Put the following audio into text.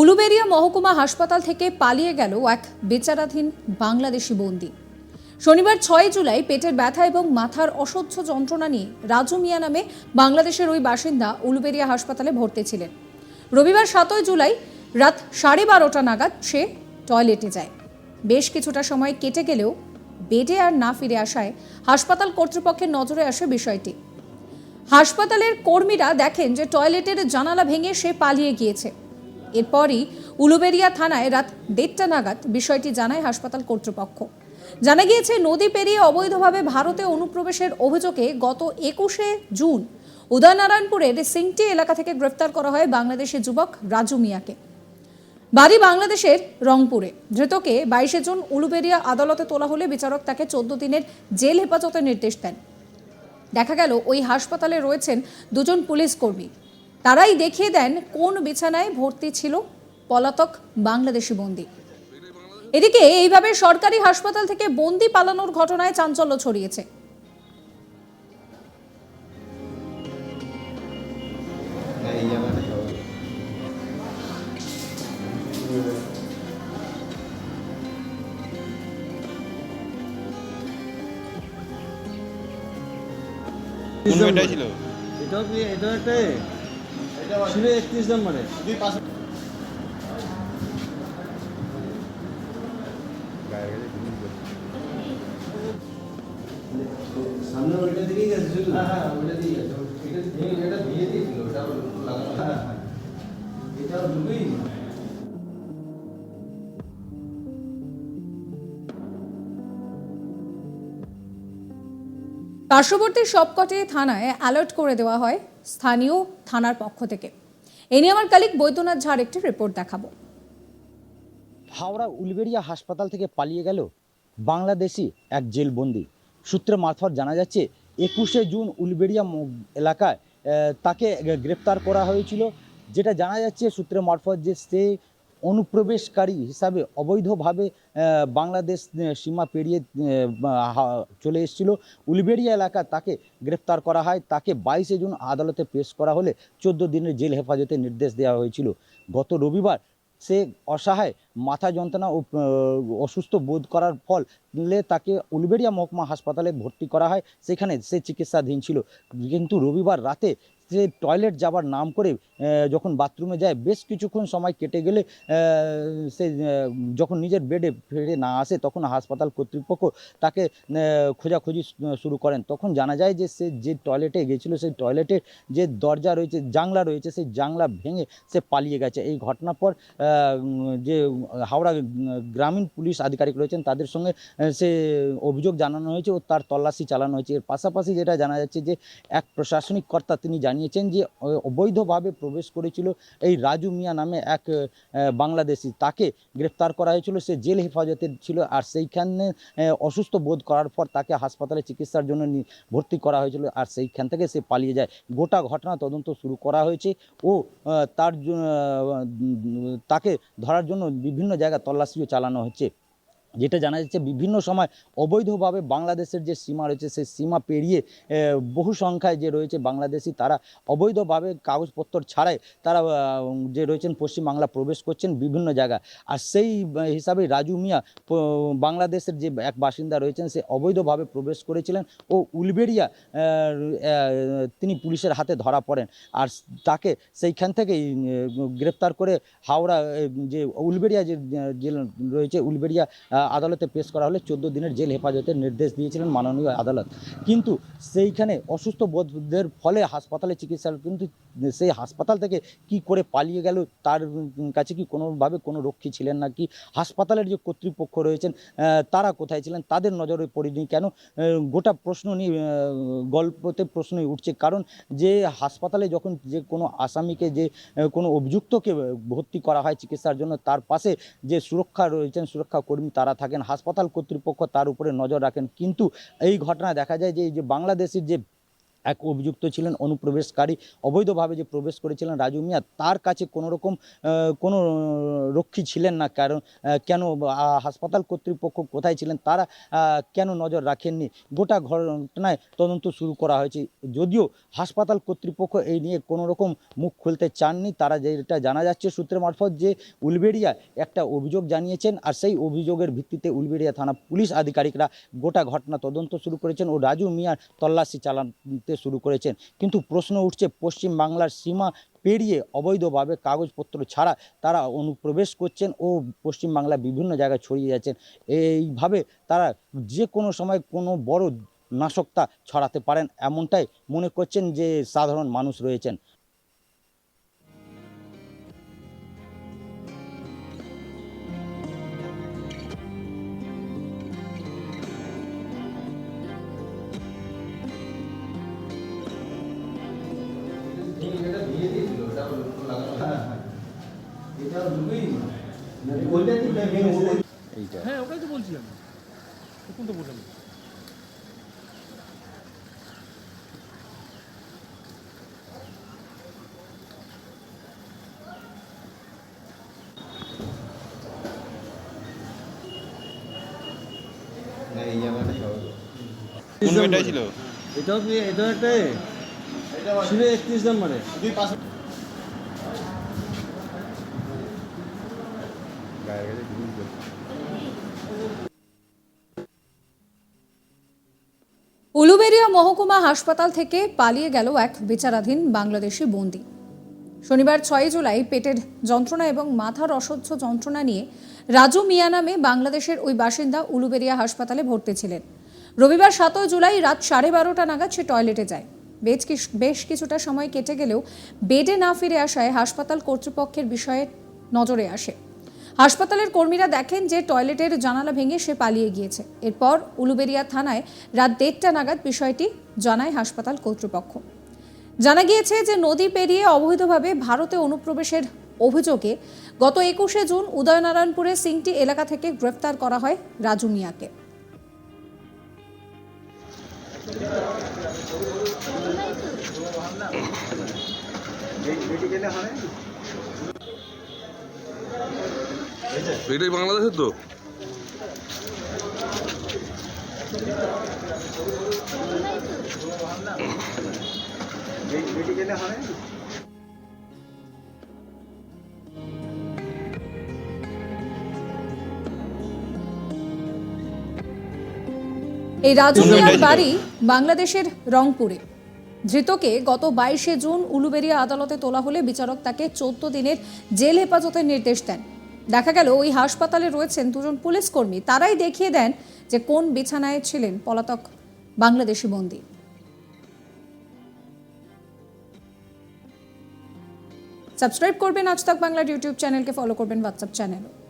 উলুবেরিয়া মহকুমা হাসপাতাল থেকে পালিয়ে গেল এক বেচারাধীন বাংলাদেশি বন্দি। শনিবার ছয় জুলাই পেটের ব্যথা এবং মাথার অসহ্য যন্ত্রণা নিয়ে রাজু মিয়া নামে বাংলাদেশের ওই বাসিন্দা উলুবেরিয়া হাসপাতালে ভর্তি ছিলেন। রবিবার সাতই জুলাই রাত সাড়ে বারোটা নাগাদ সে টয়লেটে যায়। বেশ কিছুটা সময় কেটে গেলেও বেডে আর না ফিরে আসায় হাসপাতাল কর্তৃপক্ষের নজরে আসে বিষয়টি। হাসপাতালের কর্মীরা দেখেন যে টয়লেটের জানালা ভেঙে সে পালিয়ে গিয়েছে। এরপরই উলুবেরিয়া থানায় রাত দেড়টা নাগাদ বিষয়টি জানায় হাসপাতাল কর্তৃপক্ষ। জানা গিয়েছে, নদী পেরিয়ে অবৈধভাবে ভারতে অনুপ্রবেশের অভিযোগে গত একুশে জুন উদয়নারায়ণপুরের সিংটি এলাকা থেকে গ্রেফতার করা হয় বাংলাদেশের যুবক রাজু মিয়াকে। বাড়ি বাংলাদেশের রংপুরে। ধৃতকে বাইশে জুন উলুবেরিয়া আদালতে তোলা হলে বিচারক তাকে চোদ্দ দিনের জেল হেফাজতের নির্দেশ দেন। দেখা গেল, ওই হাসপাতালে রয়েছেন দুজন পুলিশ কর্মী। তারাই দেখিয়ে দেন কোন বিছানায় ভর্তি ছিল পলাতক বাংলাদেশি বন্দি। এদিকে এইভাবে সরকারি হাসপাতাল থেকে বন্দি পালানোর ঘটনায় চাঞ্চল্য ছড়িয়েছে। ছিল? এটাও কি ছিল একত্রিশ নম্বরে সামনে ওইটা দিকেই গেছে শুধু? হ্যাঁ ওটা দিয়ে গেছে। এটা ভেঙে এটা ভেঙে দিয়েছিল ওটা লাগানো হ্যাঁ হ্যাঁ। এটা ঢুকেই পার্শ্ববর্তী সবকটি থানায় অ্যালার্ট করে দেওয়া হয়। স্থানীয় থানার পক্ষ থেকে। এ নিয়ে আমার কালিক বৈদ্যনাথ ঝাড় একটি রিপোর্ট দেখাবো। হাওড়া উলবেড়িয়া হাসপাতাল থেকে পালিয়ে গেল বাংলাদেশি এক জেলবন্দি। সূত্রে মারফত জানা যাচ্ছে, একুশে জুন উলবেড়িয়া এলাকায় তাকে গ্রেপ্তার করা হয়েছিল। যেটা জানা যাচ্ছে সূত্রে মারফত যে সে অনুপ্রবেশকারী হিসাবে অবৈধভাবে বাংলাদেশ সীমা পেরিয়ে চলে এসেছিল। উলবেড়িয়া এলাকা তাকে গ্রেপ্তার করা হয়। তাকে বাইশে জুন আদালতে পেশ করা হলে চোদ্দ দিনের জেল হেফাজতের নির্দেশ দেওয়া হয়েছিল। গত রবিবার সে অসহায়, মাথা যন্ত্রণা ও অসুস্থ বোধ করার ফলে তাকে উলবেড়িয়া মহকুমা হাসপাতালে ভর্তি করা হয়। সেখানে সে চিকিৎসাধীন ছিল। কিন্তু রবিবার রাতে সে টয়লেট যাবার নাম করে যখন বাথরুমে যায়, বেশ কিছুক্ষণ সময় কেটে গেলে সে যখন নিজের বেডে ফিরে না আসে, তখন হাসপাতাল কর্তৃপক্ষ তাকে খোঁজাখুঁজি শুরু করেন। তখন জানা যায় যে সে যে টয়লেটে গেছিল, সেই টয়লেটের যে দরজা রয়েছে জাংলা রয়েছে, সেই জাংলা ভেঙে সে পালিয়ে গেছে। এই ঘটনার পর যে হাওড়া গ্রামীণ পুলিশ আধিকারিক রয়েছেন, তাদের সঙ্গে সে অভিযোগ জানানো হয়েছে ও তার তল্লাশি চালানো হয়েছে। এর পাশাপাশি যেটা জানা যাচ্ছে যে, এক প্রশাসনিক কর্তা, তিনি জানিয়েছেন যে অবৈধভাবে প্রবেশ করেছিল এই রাজু মিয়া নামে এক বাংলাদেশি। তাকে গ্রেপ্তার করা হয়েছিল, সে জেল হেফাজতে ছিল আর সেইখানে অসুস্থ বোধ করার পর তাকে হাসপাতালে চিকিৎসার জন্য ভর্তি করা হয়েছিল আর সেইখান থেকে সে পালিয়ে যায়। গোটা ঘটনা তদন্ত শুরু করা হয়েছে ও তার তাকে ধরার জন্য বিভিন্ন জায়গায় তল্লাশিও চালানো হচ্ছে। যেটা জানা যাচ্ছে বিভিন্ন সময় অবৈধভাবে বাংলাদেশের যে সীমা রয়েছে সেই সীমা পেরিয়ে বহু সংখ্যায় যে রয়েছে বাংলাদেশি তারা অবৈধভাবে কাগজপত্র ছাড়াই তারা যে রয়েছেন পশ্চিমবাংলা প্রবেশ করছেন বিভিন্ন জায়গায়। আর সেই হিসাবে রাজু মিয়া বাংলাদেশের যে এক বাসিন্দা রয়েছেন সে অবৈধভাবে প্রবেশ করেছিলেন ও আহ, তিনি পুলিশের হাতে ধরা পড়েন। আর তাকে সেইখান থেকেই গ্রেপ্তার করে হাওড়া যে উলবেড়িয়া যে রয়েছে উলবেড়িয়া আহ, আদালতে পেশ করা হলে চোদ্দ দিনের জেল হেফাজতের নির্দেশ দিয়েছিলেন মাননীয় আদালত। কিন্তু সেইখানে অসুস্থ বোধদের ফলে হাসপাতালে চিকিৎসা কিন্তু সেই হাসপাতাল থেকে কি করে পালিয়ে গেল, তার কাছে কি কোনোভাবে কোনো রক্ষী ছিলেন না কি? হাসপাতালের যে কর্তৃপক্ষ রয়েছেন তারা কোথায় ছিলেন? তাদের নজরে পড়েনি কেন? গোটা প্রশ্ন নিয়ে গল্পতে প্রশ্নই উঠছে। কারণ যে হাসপাতালে যখন যে কোনো আসামিকে, যে কোনো অভিযুক্তকে ভর্তি করা হয় চিকিৎসার জন্য, তার পাশে যে সুরক্ষা রয়েছেন, সুরক্ষা কর্মী, তারা থাকেন, হাসপাতাল কর্তৃপক্ষ তার উপরে নজর রাখেন। কিন্তু এই ঘটনা দেখা যায় যে, এই যে বাংলাদেশের যে এক অভিযুক্ত ছিলেন, অনুপ্রবেশকারী। অবৈধভাবে যে প্রবেশ করেছিলেন রাজু মিয়া, তার কাছে কোনো রকম কোনো রক্ষী ছিলেন না। কারণ কেন হাসপাতাল কর্তৃপক্ষ কোথায় ছিলেন তারা কেন নজর রাখেননি? গোটা ঘটনায় তদন্ত শুরু করা হয়েছে। যদিও হাসপাতাল কর্তৃপক্ষ এই নিয়ে কোনো রকম মুখ খুলতে চাননি, তারা যেটা জানা যাচ্ছে সূত্রের মারফত যে উলবেড়িয়া একটা অভিযোগ জানিয়েছেন, আর সেই অভিযোগের ভিত্তিতে উলবেড়িয়া থানা পুলিশ আধিকারিকরা গোটা ঘটনা তদন্ত শুরু করেছেন ও রাজু মিয়ার তল্লাশি চালাতে শুরু করেছেন। কিন্তু প্রশ্ন উঠছে, পশ্চিম বাংলার সীমা পেরিয়ে অবৈধভাবে কাগজপত্র ছাড়া তারা অনুপ্রবেশ করছেন ও পশ্চিমবাংলার বিভিন্ন জায়গায় ছড়িয়ে যাচ্ছেন। এইভাবে তারা যে কোনো সময় কোনো বড় নাশকতা ছড়াতে পারেন, এমনটাই মনে করছেন যে সাধারণ মানুষ রয়েছেন। এইটা হ্যাঁ ওটাই তো বলছি আমি। তখন তো বললাম হ্যাঁ এটাও কি এটাও একটা ছিল একত্রিশ নম্বরে। করছে উলুবেড়িয়া মহকুমা হাসপাতাল থেকে পালিয়ে গেল এক বিচারাধীন বাংলাদেশি বন্দি। শনিবার ছয় জুলাই পেটের যন্ত্রণা এবং মাথার অসহ্য যন্ত্রণা নিয়ে রাজু মিয়া নামে বাংলাদেশের ওই বাসিন্দা উলুবেড়িয়া হাসপাতালে ভর্তি ছিলেন। রবিবার সাতই জুলাই রাত সাড়ে বারোটা নাগাদ সে টয়লেটে যায়। বেশ বেশ কিছুটা সময় কেটে গেলেও বেডে না ফিরে আসায় হাসপাতাল কর্তৃপক্ষের বিষয়ে নজরে আসে। হাসপাতালের কর্মীরা দেখেন যে টয়লেটের জানালা ভেঙে সে পালিয়ে গিয়েছে। এরপর উলুবেড়িয়া থানায় রাত দেড়টা নাগাদ বিষয়টি জানায় হাসপাতাল কর্তৃপক্ষ। জানা গিয়েছে যে নদী পেরিয়ে অবৈধভাবে ভারতে অনুপ্রবেশের অভিযোগে গত একুশে জুন উদয়নারায়ণপুরের সিংটি এলাকা থেকে গ্রেফতার করা হয় রাজু মিয়াকে। এটাই বাংলাদেশের তো? এই রাজু কোন মিয়ার জায়গায় ছিল? বাড়ি বাংলাদেশের রংপুরে। ধৃতকে গত বাইশে জুন উলুবেড়িয়া আদালতে তোলা হলে বিচারক তাকে চোদ্দ দিনের জেল হেফাজতের নির্দেশ দেন। দেখা গেল ওই হাসপাতালে রয়েছেন দুজন পুলিশ কর্মী। তারাই দেখিয়ে দেন যে কোন বিছানায় ছিলেন পলাতক বাংলাদেশি বন্দী। সাবস্ক্রাইব করবেন আজ তাক বাংলার ইউটিউব চ্যানেলকে, ফলো করবেন হোয়াটসঅ্যাপ চ্যানেলও।